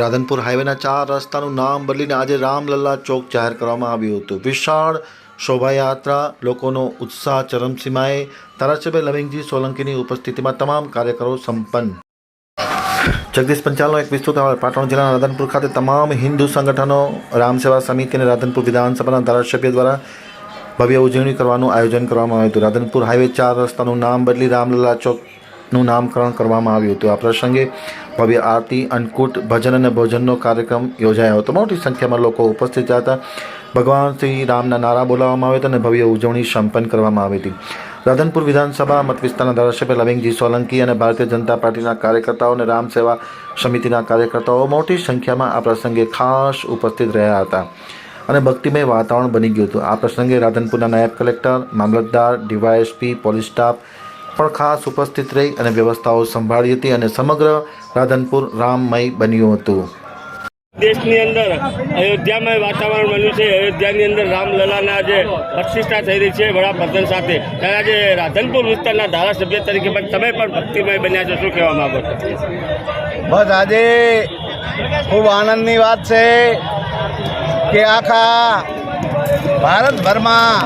રાધનપુર હાઈવેના ચાર રસ્તાનું નામ બદલીને આજે રામલલ્લા ચોક જાહેર કરવામાં આવ્યું હતું. વિશાળ શોભાયાત્રા, લોકોનો ઉત્સાહ ચરમસીમાએ ધારાસભ્ય લવિંગજી સોલંકીની ઉપસ્થિતિમાં તમામ કાર્યકરો સંપન્ન. જગદીશ પંચાલનો એક વિસ્તૃત અહેવાલ, પાટણ જિલ્લાના રાધનપુર ખાતે તમામ હિન્દુ સંગઠનો રામસેવા સમિતિ અને રાધનપુર વિધાનસભાના ધારાસભ્ય દ્વારા ભવ્ય ઉજવણી કરવાનું આયોજન કરવામાં આવ્યું હતું. રાધનપુર હાઈવે ચાર રસ્તાનું નામ બદલી રામલલ્લા ચોકનું નામકરણ કરવામાં આવ્યું હતું. આ પ્રસંગે ભવ્ય આરતી, અન્નકૂટ, ભજન અને ભોજનનો કાર્યક્રમ યોજાયો હતો. મોટી સંખ્યામાં લોકો ઉપસ્થિત હતા. ભગવાન શ્રી રામના નારા બોલાવવામાં આવ્યા હતા અને ભવ્ય ઉજવણી સંપન્ન કરવામાં આવી હતી. રાધનપુર વિધાનસભા મત વિસ્તારના ધારાસભ્ય લવિંગજી સોલંકી અને ભારતીય જનતા પાર્ટીના કાર્યકર્તાઓ અને રામ સેવા સમિતિના કાર્યકર્તાઓ મોટી સંખ્યામાં આ પ્રસંગે ખાસ ઉપસ્થિત રહ્યા હતા અને ભક્તિમય વાતાવરણ બની ગયું હતું. આ પ્રસંગે રાધનપુરના નાયબ કલેક્ટર, મામલતદાર, ડીવાયએસપી, પોલીસ સ્ટાફ પણ ખાસ ઉપસ્થિત રહી અને વ્યવસ્થાઓ સંભાળી હતી અને સમગ્ર રાધનપુર રામમય બન્યું હતું. દેશની અંદર અયોધ્યામાં વાતાવરણ બન્યું છે. અયોધ્યાની અંદર રામલલાના જે પ્રતિષ્ઠા થઈ રહી છે વડાપ્રધાન સાથે. ત્યારે આજે રાધનપુર વિસ્તારના ધારાસભ્ય તરીકે પણ તમે પણ ભક્તિમય બન્યા છો. શું કહેવા માંગો છો? બસ આજે ખૂબ આનંદની વાત છે કે આખા ભારતભરમાં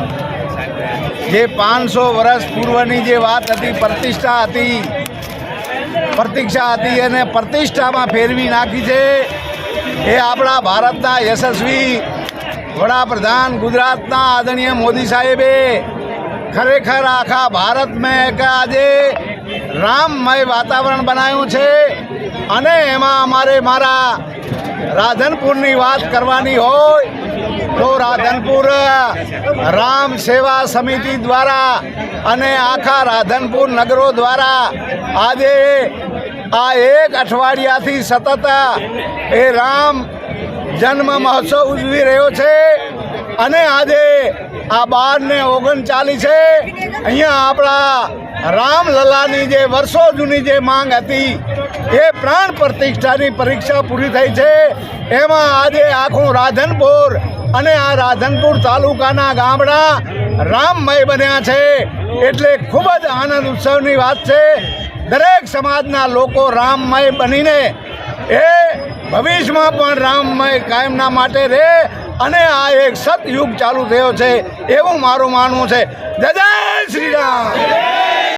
જે પાંચસો વર્ષ પૂર્વની જે વાત હતી, પ્રતિષ્ઠા હતી, પ્રતિક્ષા હતી એને પ્રતિષ્ઠામાં ફેરવી નાખી છે, એ આપણા ભારતના યશસ્વી વડાપ્રધાન ગુજરાતના આદરણીય મોદી સાહેબે ખરેખર આખા ભારતમાં એક આજે રામમય વાતાવરણ બનાવ્યું છે અને એમાં અમારે મારા રાધનપુરની વાત કરવાની હોય તો રાધનપુર, રામ સેવા સમિતિ દ્વારા અને આખા રાધનપુર નગરો દ્વારા આજે આ એક અઠવાડિયાથી સતત એ રામ જન્મ મહોત્સવ ઉજવી રહ્યો છે અને આજે આ બાર ને ઓગણચાલીસે અહીંયા આપણા રામલલાની જે વર્ષો જૂની જે માંગ હતી, એ પ્રાણ પ્રતિષ્ઠાની પરીક્ષા પૂરી થઈ છે. એમાં આજે આખું રાધનપુર અને આ રાધનપુર તાલુકાના ગામડા રામમય બન્યા છે. એટલે ખૂબ જ આનંદ ઉત્સવની વાત છે. દરેક સમાજના લોકો રામમય બનીને એ ભવિષ્યમાં પણ રામમય કાયમના માટે રહે અને આ એક સતયુગ ચાલુ થયો છે એવું મારું માનવું છે. જય શ્રી રામ.